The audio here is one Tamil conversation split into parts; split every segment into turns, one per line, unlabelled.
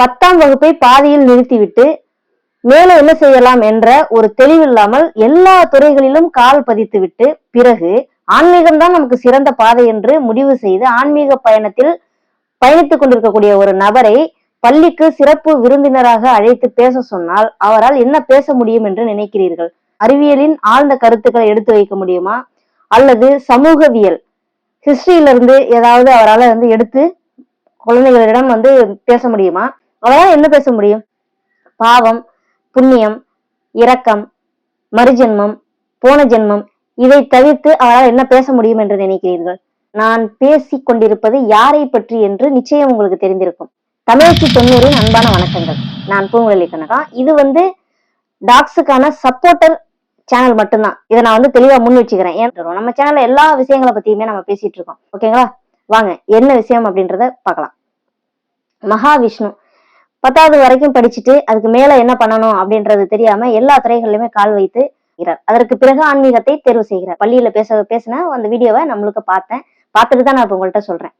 பத்தாம் வகுப்பை பாதியில் நிறுத்திவிட்டு மேலே என்ன செய்யலாம் என்ற ஒரு தெளிவில்லாமல் எல்லா துறைகளிலும் கால் பதித்துவிட்டு பிறகு ஆன்மீகம்தான் நமக்கு சிறந்த பாதை என்று முடிவு செய்து ஆன்மீக பயணத்தில் பயணித்துக் கொண்டிருக்கக்கூடிய ஒரு நபரை பள்ளிக்கு சிறப்பு விருந்தினராக அழைத்து பேச சொன்னால் அவரால் என்ன பேச முடியும் என்று நினைக்கிறீர்கள்? அறிவியலின் ஆழ்ந்த கருத்துக்களை எடுத்து வைக்க முடியுமா? அல்லது சமூகவியல் ஹிஸ்டரியிலிருந்து ஏதாவது அவரால் வந்து எடுத்து குழந்தைகளிடம் வந்து பேச முடியுமா? அவளால என்ன பேச முடியும்? பாவம் புண்ணியம் இரக்கம் மறுஜென்மம் போன ஜென்மம் இதை தவிர்த்து அவளால் என்ன பேச முடியும் என்று நினைக்கிறீர்கள்? நான் பேசி கொண்டிருப்பது யாரை பற்றி என்று நிச்சயம் உங்களுக்கு தெரிந்திருக்கும். தமிழச்சி தொண்ணூறின் அன்பான வணக்கங்கள். நான் பூங்குழலி கனகா. இது வந்து டாக்ஸுக்கான சப்போர்ட்டர் சேனல் மட்டும்தான். இதை நான் வந்து தெளிவா முன் வச்சுக்கிறேன். ஏன் நம்ம சேனல்ல எல்லா விஷயங்களை பத்தியுமே நம்ம பேசிட்டு இருக்கோம். ஓகேங்களா? வாங்க என்ன விஷயம் அப்படின்றத பார்க்கலாம். மகாவிஷ்ணு. பத்தாவது வரைக்கும் படிச்சுட்டு அதுக்கு மேல என்ன பண்ணணும் அப்படின்றது தெரியாம எல்லா துறைகளிலுமே கால் வைத்து இருக்கிறார். அதற்கு பிறகு ஆன்மீகத்தை தேர்வு செய்கிறார். பள்ளியில பேச பேசின அந்த வீடியோவை நம்மளுக்கு பார்த்தேன். பார்த்துட்டு தான் நான் உங்கள்கிட்ட சொல்றேன்.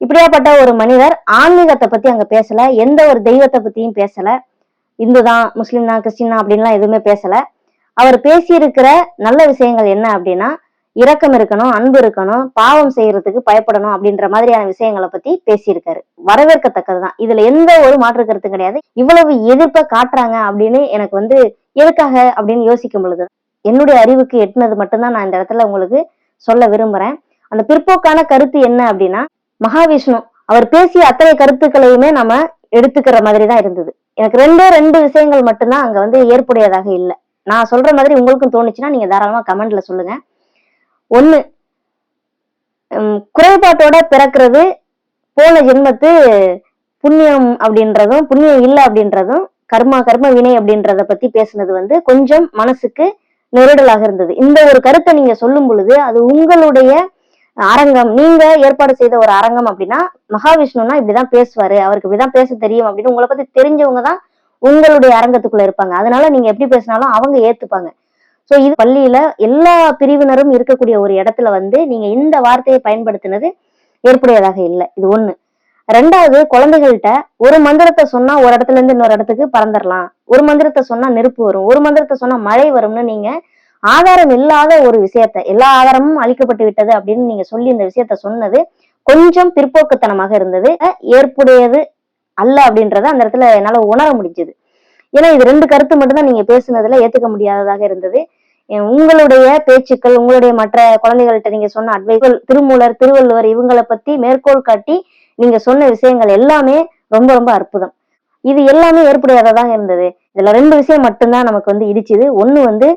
இப்படியாப்பட்ட ஒரு மனிதர் ஆன்மீகத்தை பத்தி அங்க பேசல எந்த ஒரு தெய்வத்தை பத்தியும் பேசல இந்து தான் முஸ்லீம் தான் கிறிஸ்டின் தான் அப்படின்லாம் எதுவுமே பேசல. அவர் பேசியிருக்கிற நல்ல விஷயங்கள் என்ன அப்படின்னா இரக்கம் இருக்கணும் அன்பு இருக்கணும் பாவம் செய்யறதுக்கு பயப்படணும் அப்படின்ற மாதிரியான விஷயங்களை பத்தி பேசியிருக்காரு. வரவேற்கத்தக்கதுதான். இதுல எந்த ஒரு மாற்று கருத்தும் கிடையாது. இவ்வளவு எதிர்ப்பை காட்டுறாங்க அப்படின்னு எனக்கு வந்து எதுக்காக அப்படின்னு யோசிக்கும் பொழுது என்னுடைய அறிவுக்கு எட்டுனது மட்டும்தான் நான் இந்த இடத்துல உங்களுக்கு சொல்ல விரும்புறேன். அந்த பிற்போக்கான கருத்து என்ன அப்படின்னா மகாவிஷ்ணு அவர் பேசிய அத்தனை கருத்துக்களையுமே நம்ம எடுத்துக்கிற மாதிரி தான் இருந்தது. எனக்கு ரெண்டே ரெண்டு விஷயங்கள் மட்டும்தான் அங்க வந்து ஏற்புடையதாக இல்லை. நான் சொல்ற மாதிரி உங்களுக்கும் தோணுச்சுன்னா நீங்க தாராளமா கமெண்ட்ல சொல்லுங்க. ஒண்ணு உம், குறைபாட்டோட பிறக்கிறது போன ஜென்மத்து புண்ணியம் அப்படின்றதும் புண்ணியம் இல்லை அப்படின்றதும் கர்மா கர்ம வினை அப்படின்றத பத்தி பேசுனது வந்து கொஞ்சம் மனசுக்கு நெருடலாக இருந்தது. இந்த ஒரு கருத்தை நீங்க சொல்லும் பொழுது அது உங்களுடைய அரங்கம் நீங்க ஏற்பாடு செய்த ஒரு அரங்கம் அப்படின்னா மகாவிஷ்ணுனா இப்படிதான் பேசுவாரு அவருக்கு இப்படிதான் பேச தெரியும் அப்படின்னு உங்களை பத்தி தெரிஞ்சவங்க தான் உங்களுடைய அரங்கத்துக்குள்ள இருப்பாங்க. அதனால நீங்க எப்படி பேசினாலும் அவங்க ஏத்துப்பாங்க. சோ இது பள்ளியில எல்லா பிரிவினரும் இருக்கக்கூடிய ஒரு இடத்துல வந்து நீங்க இந்த வார்த்தையை பயன்படுத்தினது ஏற்புடையதாக இல்லை. இது ஒண்ணு. ரெண்டாவது குழந்தைகள்கிட்ட ஒரு மந்திரத்தை சொன்னா ஒரு இடத்துல இருந்து இன்னொரு இடத்துக்கு பறந்துடலாம் ஒரு மந்திரத்தை சொன்னா நெருப்பு வரும். ஒரு மந்திரத்தை சொன்னா மழை வரும்னு நீங்க ஆதாரம் இல்லாத ஒரு விஷயத்த எல்லா ஆதாரமும் அளிக்கப்பட்டு விட்டது அப்படின்னு நீங்க சொல்லி இந்த விஷயத்த சொன்னது கொஞ்சம் பிற்போக்குத்தனமாக இருந்தது. ஏற்புடையது அல்ல அப்படின்றத அந்த இடத்துல என்னால உணர முடிஞ்சது. ஏன்னா இது ரெண்டு கருத்து மட்டும்தான் நீங்க பேசுனதுல ஏத்துக்க முடியாததாக இருந்தது. உங்களுடைய பேச்சுக்கள் உங்களுடைய மற்ற குழந்தைகள்கிட்ட நீங்க சொன்ன அட்வைஸ் திருமூலர் திருவள்ளுவர் இவங்களை பத்தி மேற்கோள் காட்டி நீங்க சொன்ன விஷயங்கள் எல்லாமே ரொம்ப ரொம்ப அற்புதம். இது எல்லாமே ஏற்புடையதாக இருந்தது. இதுல ரெண்டு விஷயம் மட்டும்தான் நமக்கு வந்து இடிச்சுது. ஒண்ணு வந்து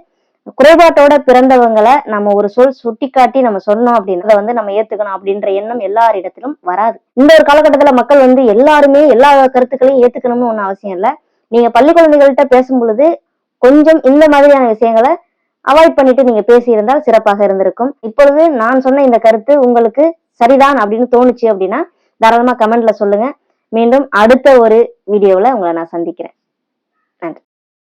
குறைபாட்டோட பிறந்தவங்களை நம்ம ஒரு சொல் சுட்டிக்காட்டி நம்ம சொன்னோம் அப்படின்றத வந்து நம்ம ஏத்துக்கணும் அப்படின்ற எண்ணம் எல்லாரிடத்திலும் வராது. இந்த ஒரு காலகட்டத்துல மக்கள் வந்து எல்லாருமே எல்லா கருத்துக்களையும் ஏத்துக்கணும்னு ஒன்றும் அவசியம் இல்லை. நீங்க பள்ளி குழந்தைகள்கிட்ட பேசும் பொழுது கொஞ்சம் இந்த மாதிரியான விஷயங்களை அவாய்ட் பண்ணிட்டு நீங்க பேசியிருந்தால் சிறப்பாக இருந்திருக்கும். இப்பொழுது நான் சொன்ன இந்த கருத்து உங்களுக்கு சரிதான் அப்படின்னு தோணுச்சு அப்படின்னா தாராளமா கமெண்ட்ல சொல்லுங்க. மீண்டும் அடுத்த ஒரு வீடியோவில் உங்களை நான் சந்திக்கிறேன்.